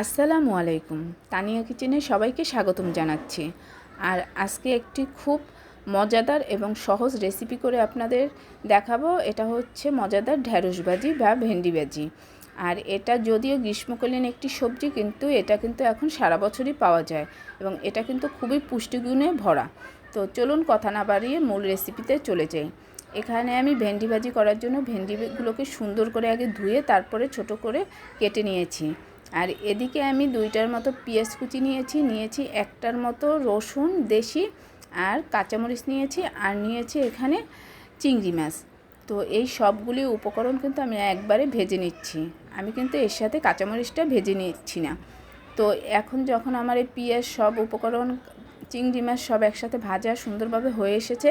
আসসালামু আলাইকুম। তানিয়া কিচেনে সবাইকে স্বাগতম জানাচ্ছি। আর আজকে একটি খুব মজাদার এবং সহজ রেসিপি করে আপনাদের দেখাবো। এটা হচ্ছে মজাদার ঢ্যাঁড়স ভাজি বা ভেন্ডি ভাজি। আর এটা যদিও গ্রীষ্মকালীন একটি সবজি, কিন্তু এটা কিন্তু এখন সারা বছরই পাওয়া যায় এবং এটা কিন্তু খুবই পুষ্টিগুণে ভরা। তো চলুন কথা না বাড়িয়ে মূল রেসিপিতে চলে যাই। এখানে আমি ভেন্ডি ভাজি করার জন্য ভেন্ডিগুলোকে সুন্দর করে আগে ধুয়ে তারপরে ছোট করে কেটে নিয়েছি। আর এদিকে আমি দুইটার মতো পেঁয়াজ কুচি নিয়েছি নিয়েছি একটার মতো রসুন, দেশি আর কাঁচামরিচ নিয়েছি আর নিয়েছি এখানে চিংড়ি মাছ। তো এই সবগুলি উপকরণ কিন্তু আমি একবারে ভেজে নিচ্ছি। আমি কিন্তু এর সাথে কাঁচামরিচটা ভেজে নিচ্ছি না। তো এখন যখন আমার এই পেঁয়াজ সব উপকরণ, চিংড়ি মাছ সব একসাথে ভাজা সুন্দরভাবে হয়ে এসেছে,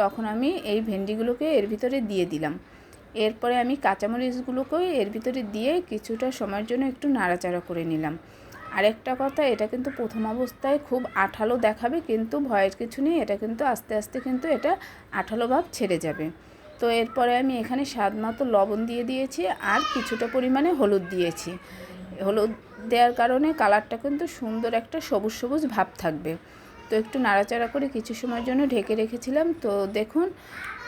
তখন আমি এই ভেন্ডিগুলোকে এর ভিতরে দিয়ে দিলাম। এরপরে আমি কাঁচামরিচগুলোকেও এর ভিতরে দিয়ে কিছুটা সময়ের জন্য একটু নাড়াচাড়া করে নিলাম। আরেকটা কথা, এটা কিন্তু প্রথম অবস্থায় খুব আঠালো দেখাবে, কিন্তু ভয়ের কিছু নেই, এটা কিন্তু আস্তে আস্তে কিন্তু এটা আঠালো ভাব ছেড়ে যাবে। তো এরপরে আমি এখানে স্বাদ মতো লবণ দিয়ে দিয়েছি আর কিছুটা পরিমাণে হলুদ দিয়েছি। হলুদ দেওয়ার কারণে কালারটা কিন্তু সুন্দর একটা সবুজ সবুজ ভাব থাকবে। তো একটু নাড়াচাড়া করে কিছু সময়ের জন্য ঢেকে রেখেছিলাম। তো দেখুন,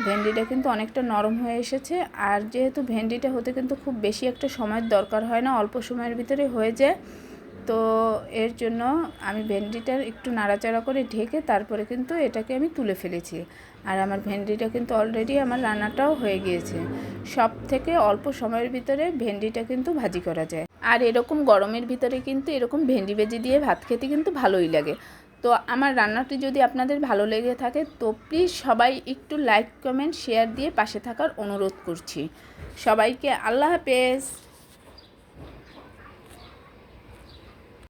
ভেন্ডিটা কিন্তু অনেকটা নরম হয়ে এসেছে। আর যেহেতু ভেন্ডিটা হতে কিন্তু খুব বেশি একটা সময়ের দরকার হয় না, অল্প সময়ের ভিতরে হয়ে যায়। তো এর জন্য আমি ভেন্ডিটার একটু নাড়াচাড়া করে ঢেকে তারপরে কিন্তু এটাকে আমি তুলে ফেলেছি। আর আমার ভেন্ডিটা কিন্তু অলরেডি আমার রান্নাটাও হয়ে গিয়েছে। সব থেকে অল্প সময়ের ভিতরে ভেন্ডিটা কিন্তু ভাজি করা যায়। আর এরকম গরমের ভিতরে কিন্তু এরকম ভেন্ডি ভেজি দিয়ে ভাত খেতে কিন্তু ভালোই লাগে। তো আমার রান্নাটি যদি আপনাদের ভালো লেগে থাকে, তো প্লিজ সবাই একটু লাইক কমেন্ট শেয়ার দিয়ে পাশে থাকার অনুরোধ করছি। সবাইকে আল্লাহ হাফেজ।